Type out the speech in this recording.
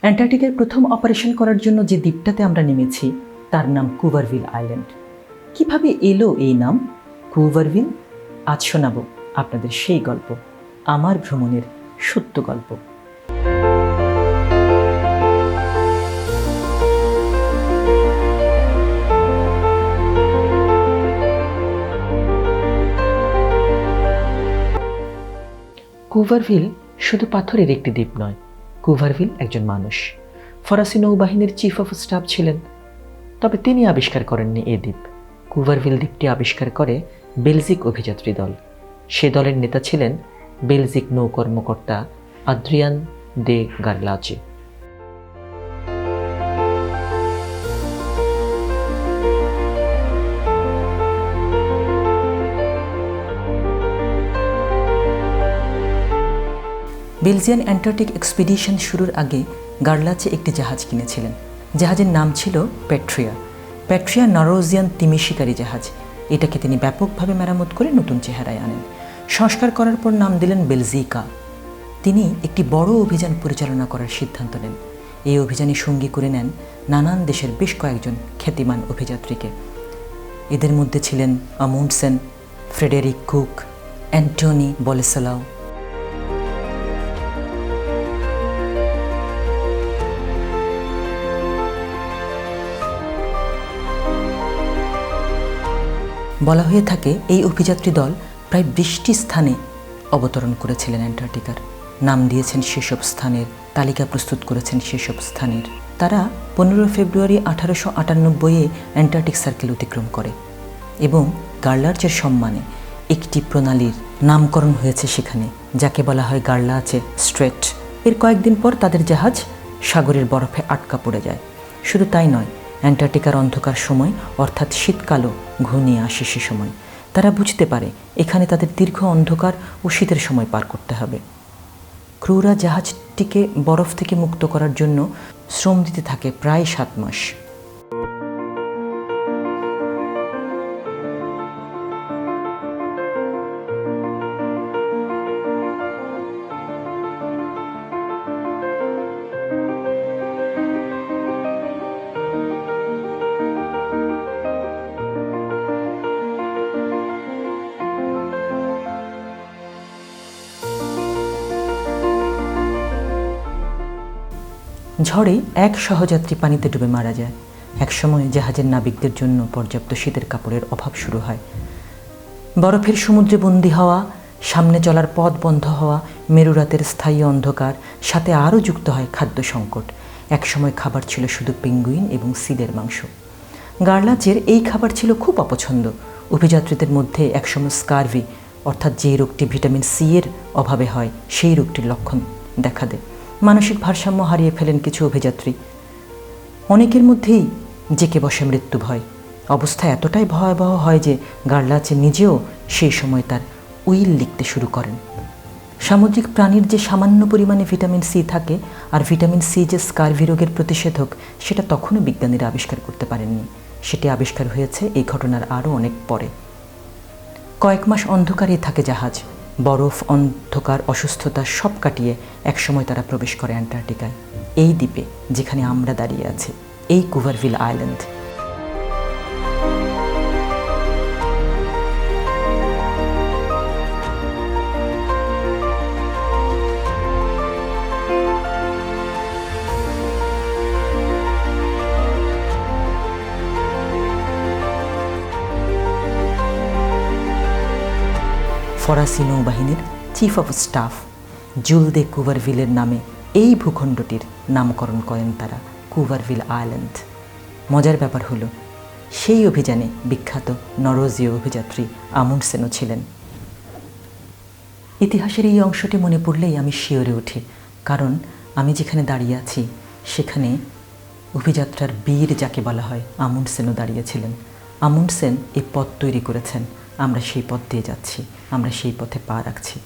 অ্যান্টার্কটিকার প্রথম অপারেশন করার জন্য যে দ্বীপটাতে আমরা নেমেছি, তার নাম কুভারভিল আইল্যান্ড। কীভাবে এলো এই নাম? কুভারভিল? আজ শোনাব আপনাদের সেই গল্প, আমার ভ্রমণের সত্য গল্প। কুভারভিল শুধু পাথরের একটি দ্বীপ নয় কুভারভিল একজন মানুষ। ফরাসি নৌবাহিনীর চিফ অফ স্টাফ ছিলেন। তবে তিনি আবিষ্কার করেননি এ দ্বীপ। কুভারভিল দ্বীপটি আবিষ্কার করে বেলজিক অভিযাত্রী দল। সে দলের নেতা ছিলেন বেলজিক নৌ কর্মকর্তা Adrien de Gerlache. Belgian Antarctic expedition শুরুর আগে গার্লাচে একটি জাহাজ কিনেছিলেন। জাহাজের নাম ছিল প্যাট্রিয়া। প্যাট্রিয়া নরোজিয়ান তিমি শিকারী জাহাজ। এটাকে তিনি ব্যাপকভাবে মেরামত করে নতুন চেহারায় আনেন। সংস্কার করার পর নাম দিলেন বেলজিকা। তিনি একটি বড় অভিযান পরিচালনা করার সিদ্ধান্ত নেন। এই অভিযানে সঙ্গী করে নেন নানান দেশের বেশ কয়েকজন খ্যাতিমান অভিযাত্রীকে। এদের মধ্যে ছিলেন আমুন্ডসেন ফ্রেডেরিক কুক, অ্যান্টনি বলেসালাও বলা হয়ে থাকে, এই অভিযাত্রী দল প্রায় বৃষ্টি স্থানে অবতরণ করেছিলেন অ্যান্টার্কটিকার। নাম দিয়েছেন সেসব স্থানের, তালিকা প্রস্তুত করেছেন সেসব স্থানের। তারা পনেরো ফেব্রুয়ারি আঠারোশো আটানব্বইয়ে অ্যান্টার্কটিক সার্কেল অতিক্রম করে এবং গার্লার্চের সম্মানে একটি প্রণালীর নামকরণ হয়েছে সেখানে, যাকে বলা হয় গার্লা আছে স্ট্রেট। এর কয়েকদিন পর তাদের জাহাজ সাগরের বরফে আটকা পড়ে যায়। শুধু তাই নয় অ্যান্টার্কটিকার অন্ধকার সময়, অর্থাৎ শীতকালও ঘনিয়ে আসে সে সময়। তারা বুঝতে পারে, এখানে তাদের দীর্ঘ অন্ধকার ও শীতের সময় পার করতে হবে। ক্রুরা জাহাজটিকে বরফ থেকে মুক্ত করার জন্য শ্রম দিতে থাকে প্রায় সাত মাস। ঝড়ে এক সহযাত্রী পানিতে ডুবে মারা যায়। একসময় জাহাজের নাবিকদের জন্য পর্যাপ্ত শীতের কাপড়ের অভাব শুরু হয়। বরফের সমুদ্রে বন্দী হওয়া, সামনে চলার পথ বন্ধ হওয়া, মেরুরাতের স্থায়ী অন্ধকার, সাথে আরও যুক্ত হয় খাদ্য সংকট। একসময় খাবার ছিল শুধু পেঙ্গুইন এবং সিদের মাংস। গার্লাচের এই খাবার ছিল খুব অপছন্দ। অভিযাত্রীদের মধ্যে একসময় স্কারভি, অর্থাৎ যে রোগটি ভিটামিন সি এর অভাবে হয়, সেই রোগটির লক্ষণ দেখা দেয়। মানসিক ভারসাম্য হারিয়ে ফেলেন কিছু অভিযাত্রী। অনেকের মধ্যেই জেকে বসে মৃত্যু ভয়। অবস্থা এতটাই ভয়াবহ হয় যে গার্লাচে নিজেও সেই সময় তার উইল লিখতে শুরু করেন। সামুদ্রিক প্রাণীর যে সামান্য পরিমাণে ভিটামিন সি থাকে আর ভিটামিন সি যে স্কারভি রোগের প্রতিষেধক, সেটা তখনও বিজ্ঞানীরা আবিষ্কার করতে পারেননি। সেটি আবিষ্কার হয়েছে এই ঘটনার আরও অনেক পরে। কয়েক মাস অন্ধকারে থাকে জাহাজ। বরফ, অন্ধকার, অসুস্থতা সব কাটিয়ে একসময় তারা প্রবেশ করে অ্যান্টার্কটিকায়। এই দ্বীপে যেখানে আমরা দাঁড়িয়ে আছি, এই কুভারভিল আইল্যান্ড। ফরাসি নৌবাহিনীর chief of staff Jules de কুভারভিলের নামে এই ভূখণ্ডটির নামকরণ করেন তারা, কুভারভিল আইল্যান্ড। মজার ব্যাপার হলো, সেই অভিযানে বিখ্যাত নরোজীয় অভিযাত্রী আমুন্ডসেনও ছিলেন। ইতিহাসের এই অংশটি মনে পড়লেই আমি শিওরে উঠি, কারণ আমি যেখানে দাঁড়িয়ে আছি, সেখানে অভিযাত্রার বীর যাকে বলা হয় আমুন্ডসেনও দাঁড়িয়েছিলেন আমুন্ডসেন এই পথ তৈরি করেছেন। আমরা সেই পথ দিয়ে যাচ্ছি আমরা সেই পথে পা রাখছি।